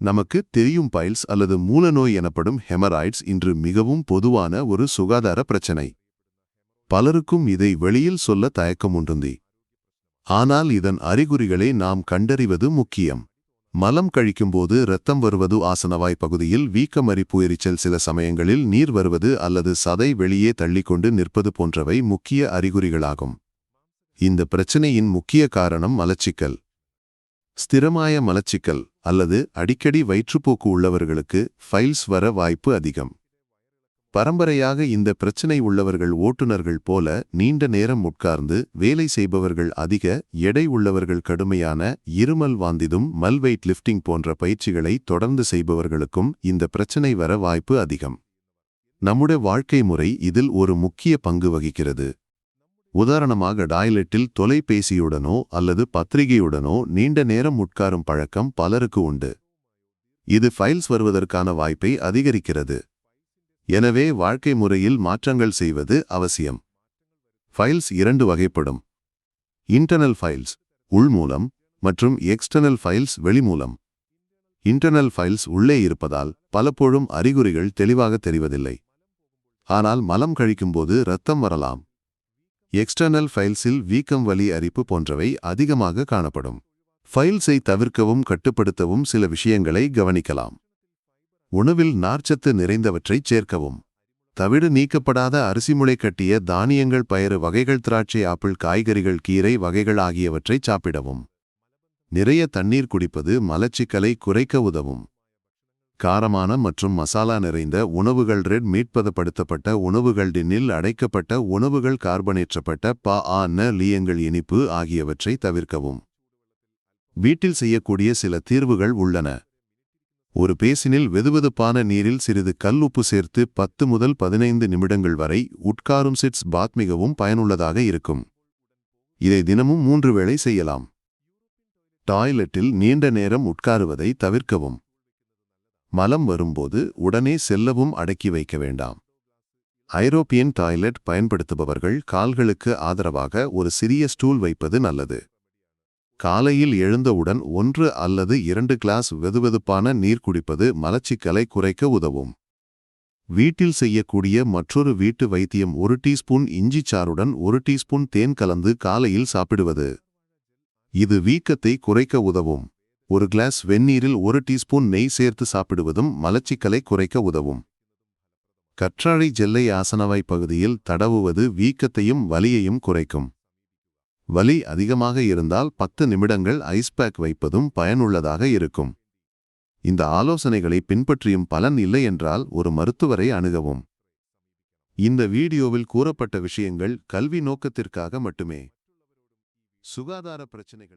நமக்கு தெரியும் பைல்ஸ் அல்லது மூலநோய் எனப்படும் ஹெமராய்ட்ஸ் இன்று மிகவும் பொதுவான ஒரு சுகாதார பிரச்சனை. பலருக்கும் இதை வெளியில் சொல்ல தயக்கம் உண்டுந்தி ஆனால் இதன் அறிகுறிகளை நாம் கண்டறிவது முக்கியம். மலம் கழிக்கும்போது இரத்தம் வருவது ஆசனவாய் பகுதியில் வீக்கமரிப்பு எரிச்சல் சில சமயங்களில் நீர் வருவது அல்லது சதை வெளியே தள்ளிக்கொண்டு நிற்பது போன்றவை முக்கிய அறிகுறிகளாகும். இந்த பிரச்சனையின் முக்கிய காரணம் மலச்சிக்கல். ஸ்திரமாய மலச்சிக்கல். அல்லது அடிக்கடி வயிற்றுப்போக்கு உள்ளவர்களுக்கு ஃபைல்ஸ் வர வாய்ப்பு அதிகம். பரம்பரையாக இந்த பிரச்சனை உள்ளவர்கள் ஓட்டுநர்கள் போல நீண்ட நேரம் உட்கார்ந்து வேலை செய்பவர்கள் அதிக எடை உள்ளவர்கள் கடுமையான இருமல் வாந்திதும் மல்வெயிட் லிஃப்டிங் போன்ற பயிற்சிகளை தொடர்ந்து செய்பவர்களுக்கும் இந்த பிரச்சனை வர வாய்ப்பு அதிகம். நம்முடைய வாழ்க்கை முறை இதில் ஒரு முக்கிய பங்கு வகிக்கிறது. உதாரணமாக டாய்லெட்டில் தொலைபேசியுடனோ அல்லது பத்திரிகையுடனோ நீண்ட நேரம் உட்காரும் பழக்கம் பலருக்கு உண்டு. இது ஃபைல்ஸ் வருவதற்கான வாய்ப்பை அதிகரிக்கிறது. எனவே வாழ்க்கை முறையில் மாற்றங்கள் செய்வது அவசியம். ஃபைல்ஸ் இரண்டு வகைப்படும். இன்டர்னல் ஃபைல்ஸ் உள்மூலம் மற்றும் எக்ஸ்டர்னல் ஃபைல்ஸ் வெளிமூலம் இன்டர்னல் ஃபைல்ஸ் உள்ளே இருப்பதால் பலப்போழும் அறிகுறிகள் தெளிவாக தெரிவதில்லை. ஆனால் மலம் கழிக்கும்போது இரத்தம் வரலாம். எக்ஸ்டர்னல் ஃபைல்ஸில் வீக்கம் வலி அரிப்பு போன்றவை அதிகமாக காணப்படும். ஃபைல்ஸை தவிர்க்கவும் கட்டுப்படுத்தவும் சில விஷயங்களை கவனிக்கலாம். உணவில் நார்ச்சத்து நிறைந்தவற்றைச் சேர்க்கவும். தவிடு நீக்கப்படாத அரிசிமுளை கட்டிய தானியங்கள் பயறு வகைகள் திராட்சை ஆப்பிள் காய்கறிகள் கீரை வகைகள் ஆகியவற்றை சாப்பிடவும். நிறைய தண்ணீர் குடிப்பது மலச்சிக்கலை குறைக்க உதவும். காரமான மற்றும் மசாலா நிறைந்த உணவுகள் ரெட் மீட்பதப்படுத்தப்பட்ட உணவுகள் டின்னில் அடைக்கப்பட்ட உணவுகள் கார்பனேற்றப்பட்ட ப ஆ ந லியங்கள் இனிப்பு ஆகியவற்றை தவிர்க்கவும். வீட்டில் செய்யக்கூடிய சில தீர்வுகள் உள்ளன. ஒரு பேசினில் வெதுவெதுப்பான நீரில் சிறிது கல்லுப்பு சேர்த்து பத்து முதல் பதினைந்து நிமிடங்கள் வரை உட்காரும் சிட்ஸ் பாத் மிகவும் பயனுள்ளதாக இருக்கும். இதை தினமும் மூன்று வேளை செய்யலாம். டாய்லெட்டில் நீண்ட நேரம் உட்காருவதை தவிர்க்கவும். மலம் வரும்போது உடனே செல்லவும் அடக்கி வைக்க வேண்டாம். ஐரோப்பியன் டாய்லெட் பயன்படுத்துபவர்கள் கால்களுக்கு ஆதரவாக ஒரு சிறிய ஸ்டூல் வைப்பது நல்லது. காலையில் எழுந்தவுடன் ஒன்று அல்லது இரண்டு கிளாஸ் வெதுவெதுப்பான நீர் குடிப்பது மலச்சிக்கலை குறைக்க உதவும். வீட்டில் செய்யக்கூடிய மற்றொரு வீட்டு வைத்தியம் ஒரு டீஸ்பூன் இஞ்சி சாறுடன் ஒரு டீஸ்பூன் தேன் கலந்து காலையில் சாப்பிடுவது. இது வீக்கத்தை குறைக்க உதவும். ஒரு கிளாஸ் வெந்நீரில் ஒரு டீஸ்பூன் நெய் சேர்த்து சாப்பிடுவதும் மலச்சிக்கலை குறைக்க உதவும். கற்றாழை ஜெல்லை ஆசனவாய் பகுதியில் தடவுவது வீக்கத்தையும் வலியையும் குறைக்கும். வலி அதிகமாக இருந்தால் பத்து நிமிடங்கள் ஐஸ் பேக் வைப்பதும் பயனுள்ளதாக இருக்கும். இந்த ஆலோசனைகளை பின்பற்றியும் பலன் இல்லை என்றால் ஒரு மருத்துவரை அணுகவும். இந்த வீடியோவில் கூறப்பட்ட விஷயங்கள் கல்வி நோக்கத்திற்காக மட்டுமே. சுகாதார பிரச்சினைகள்